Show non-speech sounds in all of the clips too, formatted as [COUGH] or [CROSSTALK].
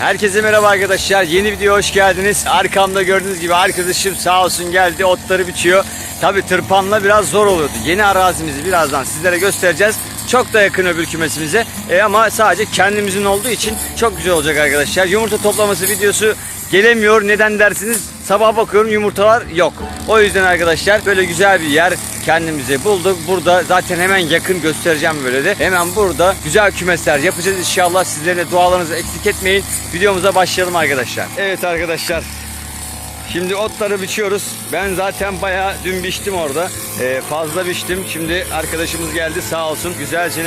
Herkese merhaba arkadaşlar. Yeni video hoş geldiniz. Arkamda gördüğünüz gibi arkadaşım sağ olsun geldi otları biçiyor. Tabi tırpanla biraz zor oluyordu. Yeni arazimizi birazdan sizlere göstereceğiz. Çok da yakın öbür kümesimize. E, ama sadece kendimizin olduğu için çok güzel olacak arkadaşlar. Yumurta toplaması videosu gelemiyor. Neden dersiniz? Sabah bakıyorum yumurtalar yok. O yüzden arkadaşlar böyle güzel bir yer kendimize bulduk. Burada zaten hemen yakın göstereceğim böyle de. Hemen burada güzel kümesler yapacağız inşallah. Sizlerin de dualarınızı eksik etmeyin. Videomuza başlayalım arkadaşlar. Evet arkadaşlar. Şimdi otları biçiyoruz. Ben zaten bayağı dün biçtim orada. Ee, fazla biçtim. Şimdi arkadaşımız geldi sağ olsun. Güzelce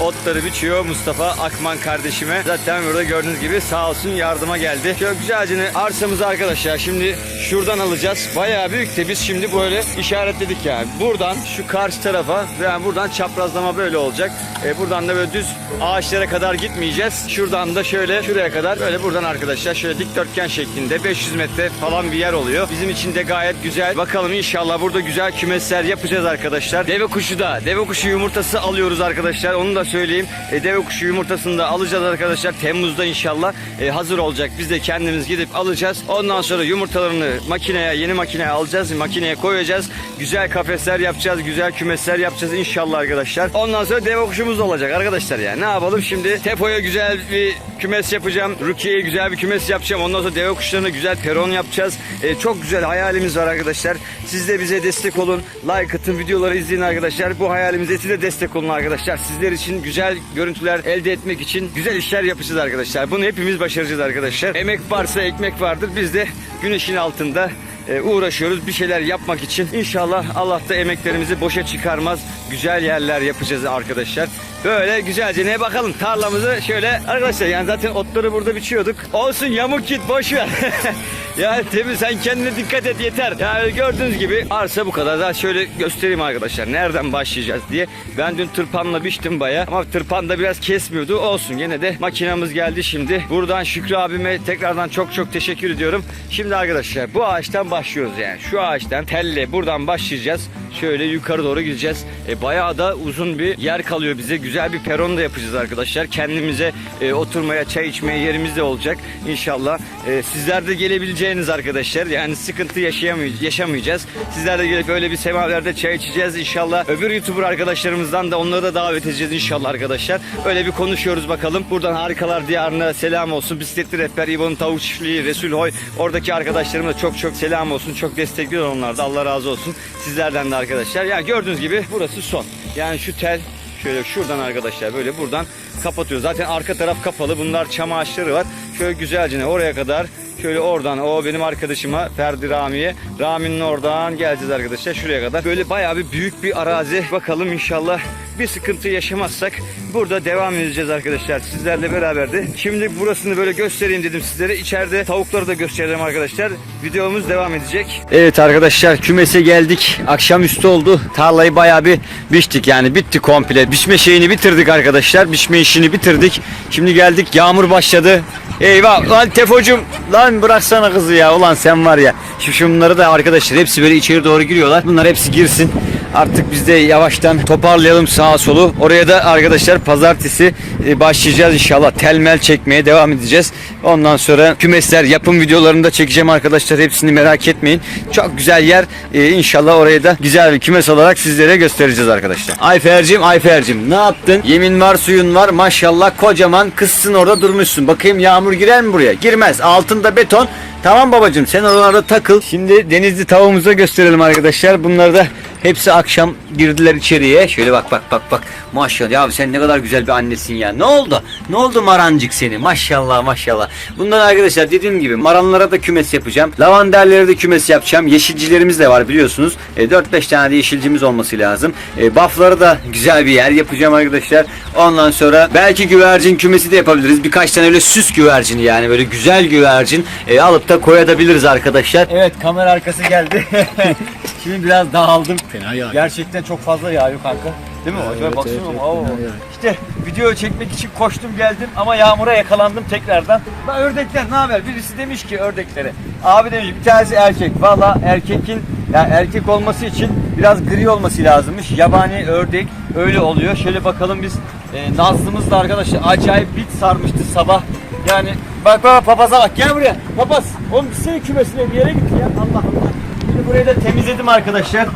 otları biçiyor Mustafa Akman kardeşime. Zaten burada gördüğünüz gibi sağ olsun yardıma geldi. Şöyle güzelce arsamızı arkadaşlar şimdi şuradan alacağız. Bayağı büyük de biz şimdi böyle işaretledik yani. Buradan şu karşı tarafa yani buradan çaprazlama böyle olacak. Ee, buradan da böyle düz ağaçlara kadar gitmeyeceğiz. Şuradan da şöyle şuraya kadar böyle buradan arkadaşlar şöyle dikdörtgen şeklinde 500 metre falan bir yer oluyor. Bizim için de gayet güzel. Bakalım inşallah burada güzel kümesler yapacağız arkadaşlar. Deve kuşu da deve kuşu yumurtası alıyoruz arkadaşlar. Onu da söyleyeyim. E, deve kuşu yumurtasını da alacağız arkadaşlar. Temmuz'da inşallah e, hazır olacak. Biz de kendimiz gidip alacağız. Ondan sonra yumurtalarını makineye, yeni makineye alacağız. Makineye koyacağız. Güzel kafesler yapacağız. Güzel kümesler yapacağız inşallah arkadaşlar. Ondan sonra deve kuşumuz olacak arkadaşlar ya. Ne yapalım şimdi? Tepo'ya güzel bir kümes yapacağım. Rukiye'ye güzel bir kümes yapacağım. Ondan sonra deve kuşlarına güzel peron yapacağız. E, çok güzel hayalimiz var arkadaşlar. Siz de bize destek olun. Like atın, videoları izleyin arkadaşlar. Bu hayalimize siz de destek olun arkadaşlar. Sizler için güzel görüntüler elde etmek için güzel işler yapacağız arkadaşlar. Bunu hepimiz başaracağız arkadaşlar. Emek varsa ekmek vardır. Biz de güneşin altında e, uğraşıyoruz bir şeyler yapmak için. İnşallah Allah da emeklerimizi boşa çıkarmaz. Güzel yerler yapacağız arkadaşlar. Böyle güzelce ne bakalım tarlamızı şöyle arkadaşlar yani zaten otları burada biçiyorduk. Olsun yamuk git boş ver. [LAUGHS] yani tabii sen kendine dikkat et yeter. Yani gördüğünüz gibi arsa bu kadar. Daha şöyle göstereyim arkadaşlar nereden başlayacağız diye. Ben dün tırpanla biçtim baya ama tırpan da biraz kesmiyordu. Olsun yine de makinamız geldi şimdi. Buradan Şükrü abime tekrardan çok çok teşekkür ediyorum. Şimdi arkadaşlar bu ağaçtan başlıyoruz yani. Şu ağaçtan telle buradan başlayacağız. Şöyle yukarı doğru gideceğiz. E, bayağı da uzun bir yer kalıyor bize. Güzel bir peron da yapacağız arkadaşlar. Kendimize e, oturmaya, çay içmeye yerimiz de olacak. İnşallah e, sizler de gelebileceğiniz arkadaşlar. Yani sıkıntı yaşayamay- yaşamayacağız. Sizler de gelip öyle bir semaverde çay içeceğiz inşallah. Öbür YouTuber arkadaşlarımızdan da onları da davet edeceğiz inşallah arkadaşlar. Öyle bir konuşuyoruz bakalım. Buradan Harikalar Diyarı'na selam olsun. Bisikletli Rehber İbo'nun Tavuk Çiftliği, Resul Hoy. Oradaki arkadaşlarıma da çok çok selam olsun. Çok destekliyor onlar da. Allah razı olsun. Sizlerden de arkadaşlar. Yani gördüğünüz gibi burası son. Yani şu tel şöyle şuradan arkadaşlar böyle buradan kapatıyor. Zaten arka taraf kapalı. Bunlar çam ağaçları var. Şöyle güzelce oraya kadar Şöyle oradan o benim arkadaşıma Ferdi Rami'ye. Rami'nin oradan geleceğiz arkadaşlar şuraya kadar. Böyle bayağı bir büyük bir arazi. Bakalım inşallah bir sıkıntı yaşamazsak burada devam edeceğiz arkadaşlar sizlerle beraber de. Şimdi burasını böyle göstereyim dedim sizlere. İçeride tavukları da göstereceğim arkadaşlar. Videomuz devam edecek. Evet arkadaşlar kümese geldik. Akşamüstü oldu. Tarlayı bayağı bir biçtik yani bitti komple. Biçme şeyini bitirdik arkadaşlar. Biçme işini bitirdik. Şimdi geldik yağmur başladı. Eyvah lan Tefocum lan bıraksana kızı ya ulan sen var ya. Şu şunları da arkadaşlar hepsi böyle içeri doğru giriyorlar. Bunlar hepsi girsin. Artık biz de yavaştan toparlayalım sağa solu. Oraya da arkadaşlar pazartesi e, başlayacağız inşallah. Telmel çekmeye devam edeceğiz. Ondan sonra kümesler yapım videolarını da çekeceğim arkadaşlar. Hepsini merak etmeyin. Çok güzel yer. E, inşallah orayı da güzel bir kümes olarak sizlere göstereceğiz arkadaşlar. Ayfer'cim Ayfer'cim ne yaptın? Yemin var suyun var maşallah kocaman kızsın orada durmuşsun. Bakayım yağmur girer mi buraya? Girmez. Altında beton. Tamam babacığım sen oralarda takıl. Şimdi denizli tavuğumuza gösterelim arkadaşlar. Bunları da hepsi akşam girdiler içeriye. Şöyle bak bak bak bak. Maşallah ya sen ne kadar güzel bir annesin ya. Ne oldu? Ne oldu marancık seni? Maşallah maşallah. Bunlar arkadaşlar dediğim gibi maranlara da kümes yapacağım. Lavanderlere de kümes yapacağım. Yeşilcilerimiz de var biliyorsunuz. E, 4-5 tane de yeşilcimiz olması lazım. E, buffları da güzel bir yer yapacağım arkadaşlar. Ondan sonra belki güvercin kümesi de yapabiliriz. Birkaç tane öyle süs güvercini yani böyle güzel güvercin e, alıp da koyabiliriz arkadaşlar. Evet kamera arkası geldi. [LAUGHS] Şimdi biraz dağıldım. Fena yağ. Gerçekten çok fazla yağıyor kanka. Değil mi? Acaba evet, baksana. evet, evet, Oo. İşte video çekmek için koştum geldim ama yağmura yakalandım tekrardan. Lan ördekler ne haber? Birisi demiş ki ördeklere. Abi demiş bir tanesi erkek. Valla erkekin yani erkek olması için biraz gri olması lazımmış. Yabani ördek öyle oluyor. Şöyle bakalım biz e, Nazlımız da arkadaşlar acayip bit sarmıştı sabah. Yani Bak bak papaza bak gel buraya. Papaz. Oğlum gitsene kümesine bir yere git ya. Allah Allah. Şimdi burayı da temizledim arkadaşlar.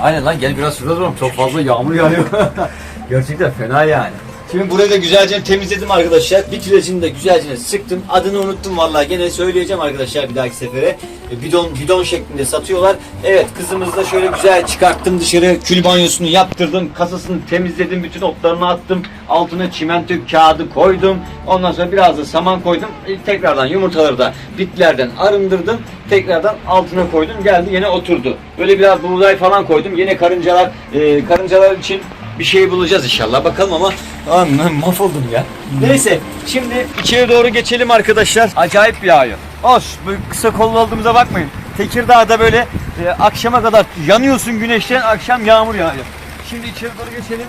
Aynen lan gel biraz şurada duralım. Çok fazla yağmur yağıyor. [LAUGHS] Gerçekten fena yani. Şimdi burayı da güzelce temizledim arkadaşlar. Bir kilecini de güzelce sıktım. Adını unuttum vallahi. Gene söyleyeceğim arkadaşlar bir dahaki sefere. E, Bidon bidon şeklinde satıyorlar. Evet kızımızı da şöyle güzel çıkarttım dışarı. Kül banyosunu yaptırdım. Kasasını temizledim. Bütün otlarını attım. Altına çimento kağıdı koydum. Ondan sonra biraz da saman koydum. E, tekrardan yumurtaları da bitlerden arındırdım. Tekrardan altına koydum. Geldi yine oturdu. Böyle biraz buğday falan koydum. Yine karıncalar e, karıncalar için bir şey bulacağız inşallah. Bakalım ama Aman mahvoldum ya. Neyse şimdi içeri doğru geçelim arkadaşlar. Acayip yağıyor. Hoş böyle kısa kollu olduğumuza bakmayın. Tekirdağ'da böyle e, akşama kadar yanıyorsun güneşten akşam yağmur yağıyor. Şimdi içeri doğru geçelim.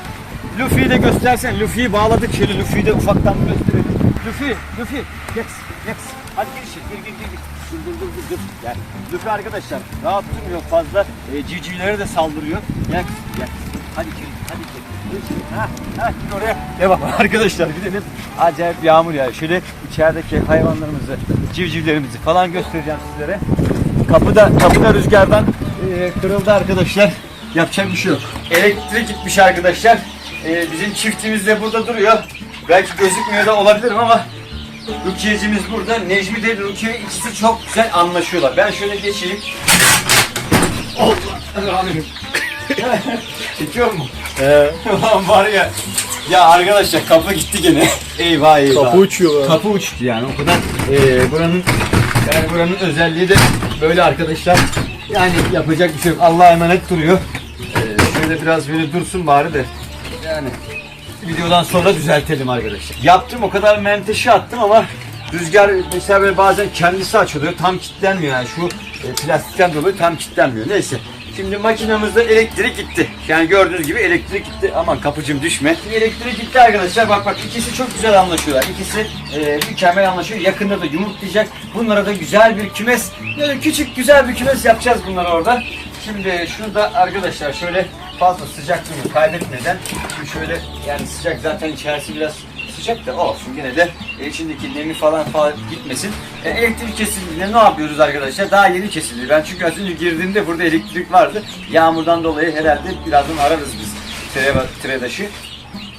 Luffy'yi de göstersen. Luffy'yi bağladık şöyle Luffy'yi de ufaktan bir gösterelim. Luffy, Luffy. Gex, Gex. Hadi gir içeri. Gir, gir, gir. gir. Dur, dur, dur, dur, dur. Gel. Luffy arkadaşlar rahat durmuyor fazla. E, civcivlere de saldırıyor. Gel, gel. Hadi içeri, hadi içeri. Ha, ha, gir oraya. Devam [LAUGHS] arkadaşlar gidelim. Acayip yağmur ya. Şöyle içerideki hayvanlarımızı, civcivlerimizi falan göstereceğim sizlere. Kapıda kapıda rüzgardan e, kırıldı arkadaşlar. Yapacak bir şey yok. Elektrik gitmiş arkadaşlar. E, bizim çiftimiz de burada duruyor. Belki gözükmüyor da olabilirim ama Rukiye'cimiz burada. Necmi de Rukiye ikisi çok güzel anlaşıyorlar. Ben şöyle geçeyim. Allah Rahim. Çekiyor mu? He. [LAUGHS] Ulan var ya. Ya arkadaşlar kapı gitti gene. [LAUGHS] eyvah eyvah. Kapı uçuyor lan. Kapı uçtu yani o kadar. Ee, buranın yani buranın özelliği de böyle arkadaşlar. Yani yapacak bir şey yok. Allah'a emanet duruyor. Ee, şöyle biraz böyle dursun bari de. Yani videodan sonra düzeltelim arkadaşlar. Yaptım o kadar menteşe attım ama rüzgar mesela böyle bazen kendisi açılıyor. Tam kilitlenmiyor yani şu e, plastikten dolayı tam kilitlenmiyor. Neyse. Şimdi makinamızda elektrik gitti. Yani gördüğünüz gibi elektrik gitti. Aman kapıcım düşme. Elektrik gitti arkadaşlar. Bak bak ikisi çok güzel anlaşıyorlar. İkisi e, mükemmel anlaşıyor. Yakında da yumurtlayacak. Bunlara da güzel bir kümes. Böyle küçük güzel bir kümes yapacağız bunları orada. Şimdi şurada arkadaşlar şöyle fazla sıcaklığını kaybetmeden şimdi şöyle yani sıcak zaten içerisi biraz sıcak da olsun yine de e, içindeki nemi falan falan gitmesin. E, elektrik kesildiğinde ne yapıyoruz arkadaşlar? Daha yeni kesildi. Ben çünkü az önce girdiğimde burada elektrik vardı. Yağmurdan dolayı herhalde birazdan ararız biz tire, tiredaşı.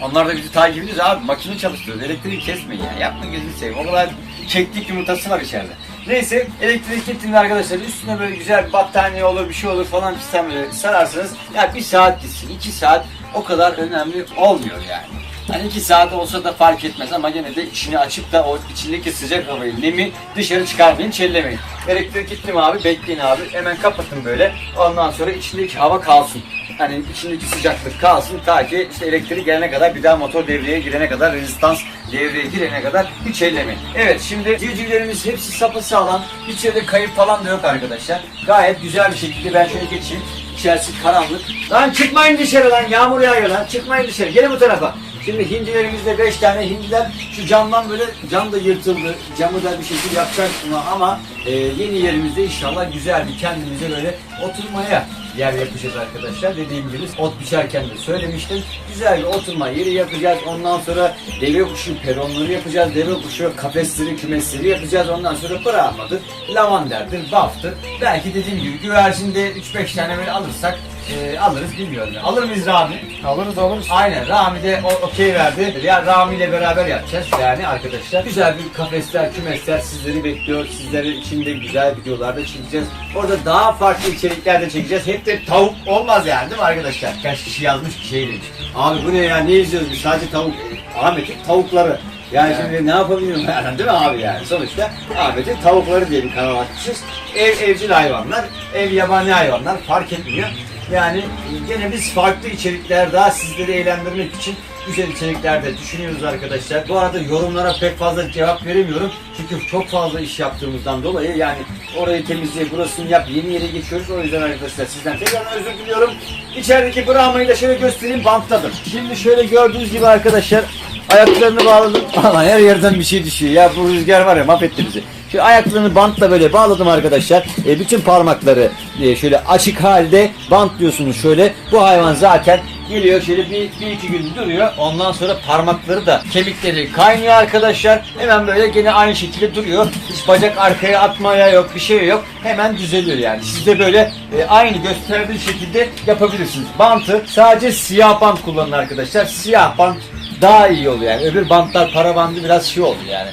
Onlar da bizi takip ediyor. Abi makine çalıştırıyoruz. Elektriği kesmeyin ya. Yapmayın gözünü seveyim. O kadar keklik yumurtası var içeride. Neyse elektrik gittiğinde arkadaşlar üstüne böyle güzel bir battaniye olur bir şey olur falan fistan böyle sararsanız ya bir saat gitsin iki saat o kadar önemli olmuyor yani. Hani iki saat olsa da fark etmez ama gene de içini açıp da o içindeki sıcak havayı, nemi dışarı çıkarmayın, çellemeyin. Elektrik gitti mi abi bekleyin abi hemen kapatın böyle. Ondan sonra içindeki hava kalsın. Hani içindeki sıcaklık kalsın ta ki işte elektrik gelene kadar bir daha motor devreye girene kadar rezistans devreye girene kadar hiç ellemeyin. Evet şimdi civcivlerimiz hepsi sapasağlam. Hiç yerde kayıp falan da yok arkadaşlar. Gayet güzel bir şekilde ben şöyle geçeyim. İçerisi karanlık. Lan çıkmayın dışarı lan yağmur yağıyor lan. Çıkmayın dışarı gelin bu tarafa. Şimdi hindilerimizde 5 tane hindiler şu camdan böyle cam da yırtıldı. Camı da bir şekilde yapacak buna ama e, yeni yerimizde inşallah güzel bir kendimize böyle oturmaya yer yapacağız arkadaşlar. Dediğim gibi ot biçerken de söylemiştim. Güzel bir oturma yeri yapacağız. Ondan sonra deve kuşu peronları yapacağız. Deve kuşu kafesleri, kümesleri yapacağız. Ondan sonra brahmadır, lavanderdir, baftır. Belki dediğim gibi güvercinde 3-5 tane böyle alırsak e, alırız bilmiyorum. ya. Alır mıyız Rami? Alırız alırız. Aynen Rami de okey verdi. Ya Rami ile beraber yapacağız yani arkadaşlar. Güzel bir kafesler, kümesler sizleri bekliyor. Sizlerin içinde güzel videolar da çekeceğiz. Orada daha farklı içerikler de çekeceğiz. Hep de tavuk olmaz yani değil mi arkadaşlar? Kaç kişi yazmış bir şey demiş. Abi bu ne ya ne izliyoruz biz sadece tavuk. Ahmet'in tavukları. Yani, şimdi ne yapabilirim yani [LAUGHS] değil mi abi yani? Sonuçta Ahmet'in tavukları diye bir kanal açmışız. Ev evcil hayvanlar, ev yabani hayvanlar fark etmiyor. Yani gene biz farklı içerikler daha sizleri eğlendirmek için güzel içerikler de düşünüyoruz arkadaşlar. Bu arada yorumlara pek fazla cevap veremiyorum. Çünkü çok fazla iş yaptığımızdan dolayı yani orayı temizle, burasını yap, yeni yere geçiyoruz. O yüzden arkadaşlar sizden tekrar özür diliyorum. İçerideki Brahma'yı da şöyle göstereyim banttadır. Şimdi şöyle gördüğünüz gibi arkadaşlar ayaklarını bağladım. Ama her yerden bir şey düşüyor. Ya bu rüzgar var ya mahvetti bizi. Şu ayaklarını bantla böyle bağladım arkadaşlar. E, bütün parmakları e, şöyle açık halde bantlıyorsunuz şöyle. Bu hayvan zaten Geliyor şöyle bir, bir iki gün duruyor. Ondan sonra parmakları da kemikleri kaynıyor arkadaşlar. Hemen böyle gene aynı şekilde duruyor. Hiç bacak arkaya atmaya yok bir şey yok. Hemen düzeliyor yani. Siz de böyle e, aynı gösterdiği şekilde yapabilirsiniz. Bantı sadece siyah bant kullanın arkadaşlar. Siyah bant daha iyi oluyor yani. Öbür bantlar para bandı biraz şey oluyor yani.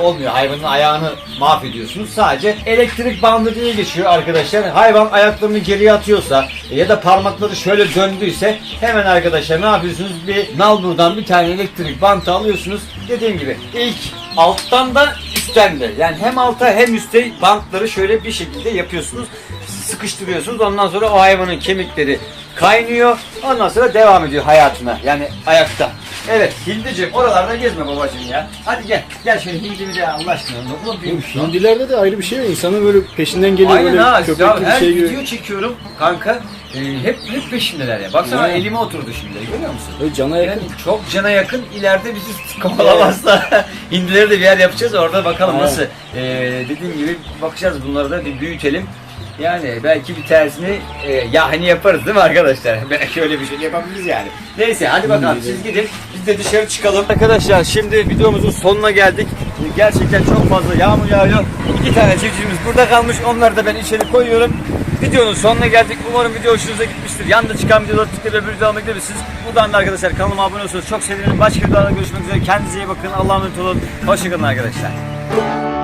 Olmuyor. Hayvanın ayağını mahvediyorsunuz. Sadece elektrik bandı diye geçiyor arkadaşlar. Hayvan ayaklarını geriye atıyorsa ya da parmakları şöyle döndüyse hemen arkadaşlar ne yapıyorsunuz? Bir nalburdan bir tane elektrik bantı alıyorsunuz. Dediğim gibi ilk alttan da üstten de. Yani hem alta hem üstte bantları şöyle bir şekilde yapıyorsunuz. Sıkıştırıyorsunuz. Ondan sonra o hayvanın kemikleri kaynıyor. Ondan sonra devam ediyor hayatına. Yani ayakta. Evet Hildiciğim oralarda gezme babacığım ya. Hadi gel. Gel şöyle Hildimi de Allah aşkına. Oğlum bir Hindilerde de ayrı bir şey var. İnsanın böyle peşinden geliyor Aynen böyle ha. köpek Ya, gibi her şey gibi. video çekiyorum kanka. Ee, hep hep peşimdeler ya. Baksana Ya. elime oturdu şimdi. Görüyor musun? Öyle cana yakın. Yani çok cana yakın. İleride bizi kovalamazsa [LAUGHS] hindileri de bir yer yapacağız. Orada bakalım Evet. nasıl. Ee, dediğim gibi bakacağız bunları da bir büyütelim. Yani belki bir tersini e, yahni yaparız değil mi arkadaşlar? [LAUGHS] Belki öyle bir şey yapabiliriz yani. Neyse hadi bakalım Hmm, siz gidin. Biz de dışarı çıkalım. Arkadaşlar şimdi videomuzun sonuna geldik. Gerçekten çok fazla yağmur yağıyor. İki tane civcivimiz burada kalmış. Onları da ben içeri koyuyorum. Videonun sonuna geldik. Umarım video hoşunuza gitmiştir. Yanında çıkan videoları tıklayıp öbür videoya gidebilirsiniz. Buradan da arkadaşlar kanalıma abone olursanız çok sevinirim. Başka videolarda görüşmek üzere. Kendinize iyi bakın. Allah'a emanet olun. Hoşçakalın arkadaşlar.